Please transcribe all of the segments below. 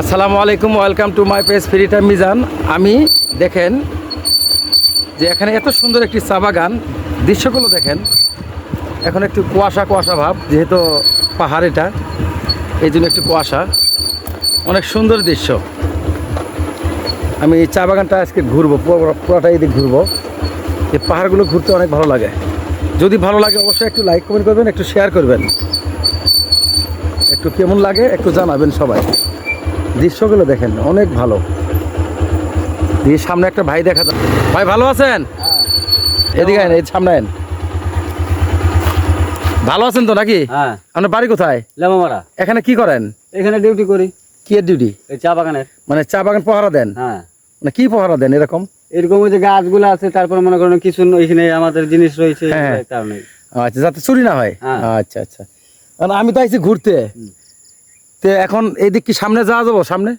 আসসালামু আলাইকুম welcome to my page time Mizan আমি দেখেন যে এখানে এত সুন্দর একটি চা বাগান দৃশ্যগুলো দেখেন। এখন একটু কুয়াশা কুয়াশা ভাব, যেহেতু পাহাড় এটা এই জন্য একটু কুয়াশা। অনেক সুন্দর দৃশ্য। আমি চা বাগানটা আজকে ঘুরবো, পুরো- পুরোটা এদিক ঘুরবো। এই পাহাড়গুলো ঘুরতে অনেক ভালো লাগে। যদি ভালো লাগে, অবশ্যই একটু লাইক কমেন্ট করবেন, একটু শেয়ার করবেন। একটু কেমন লাগে, একটু জানাবেন সবাই। দৃশ্যগুলো দেখেন অনেক ভালো। দিয়ে সামনে একটা ভাই দেখা যায়। ভাই ভালো আছেন? এদিকে এই সামনে। ভালো আছেন তো নাকি? হ্যাঁ। আপনার বাড়ি কোথায়? লেমামারা এখানে কি করেন? এখানে ডিউটি করি। কি ডিউটি চা বাগানের। মানে চা বাগান পহারা দেন? হ্যাঁ। মানে কি পহারা দেন এরকম? এরকম ওই যে গাছগুলো আছে তারপরে মনে করেন কিছু এখানে আমাদের জিনিস রয়েছে হ্যাঁ। কারণে আচ্ছা যাতে চুরি না হয়। হ্যাঁ। আচ্ছা আচ্ছা। কারণ আমি তো আইছি ঘুরতে। তো এখন এইদিক কি সামনে যাওয়া যাব? সামনে?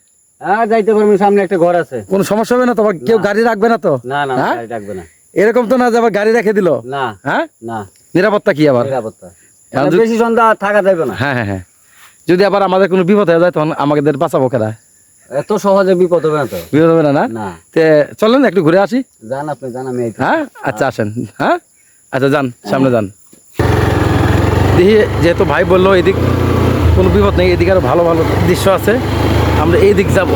হ্যাঁ যাইতে সামনে একটা ঘর আছে। কোনো সমস্যা হবে না কেউ গাড়ি রাখবে না তো? না না হ্যাঁ? গাড়ি ডাকবে না। এরকম তো না যে আবার গাড়ি রেখে দিল? না হ্যাঁ? না। নিরাপত্তা কি আবার? নিরাপত্তা। মানে বেশি সন্ধ্যা থাকা যাবে না। হ্যাঁ হ্যাঁ হ্যাঁ। যদি আবার আমাদের কোনো বিপদ হয়ে যায় তখন আমাদের বাঁচাবো কেনা এত সহজে বিপদ হবে না তো? বিপদ হবে না না? না। তে চলেন একটু ঘুরে আসি। আপনি আমি হ্যাঁ? আচ্ছা আসেন। হ্যাঁ? আচ্ছা যান সামনে যান। দেখি যেহেতু ভাই বলল এদিক কোনো বিপদ নেই, এদিকে আরও ভালো ভালো দৃশ্য আছে। আমরা এই দিক যাব।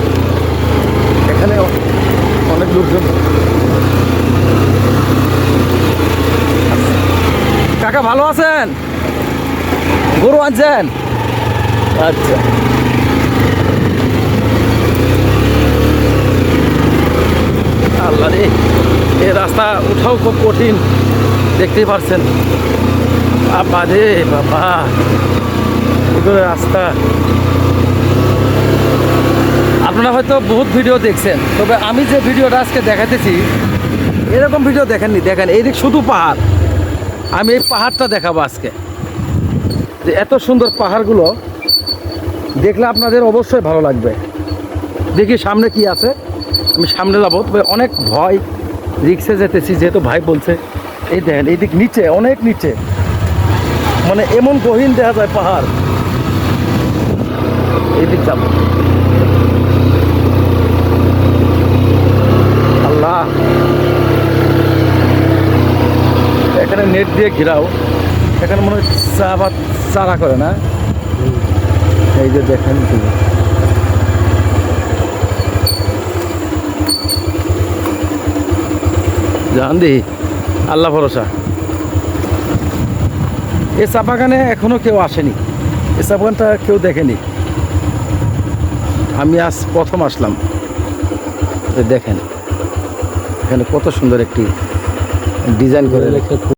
এখানে অনেক লোকজন। কাকা ভালো আছেন? গরু আনছেন? আচ্ছা। আল্লাহ রে এ রাস্তা উঠাও খুব কঠিন। দেখতেই পারছেন। বাবা রে বাবা। রাস্তা। আপনারা হয়তো বহুত ভিডিও দেখছেন, তবে আমি যে ভিডিওটা আজকে দেখাতেছি এরকম ভিডিও দেখেননি, দেখেন, এই দিক শুধু পাহাড়। আমি এই পাহাড়টা দেখাবো আজকে। যে এত সুন্দর পাহাড়গুলো, দেখলে আপনাদের অবশ্যই ভালো লাগবে। দেখি সামনে কি আছে, আমি সামনে যাব, তবে অনেক ভয়, রিক্সে যেতেছি, যেহেতু ভাই বলছে, এই দেখেন, এই দিক নিচে, অনেক নিচে। মানে এমন গহীন দেখা যায় পাহাড়। এই দিক যাব। আল্লাহ। এখানে নেট দিয়ে ঘেরাও। এখানে মনে হয় চা বা চারা করে না? এই যে দেখেন জান দি আল্লাহ ভরসা। এ চা বাগানে এখনও কেউ আসেনি। এ চা বাগানটা কেউ দেখেনি। আমি আজ প্রথম আসলাম। দেখেন এখানে কত সুন্দর একটি ডিজাইন করে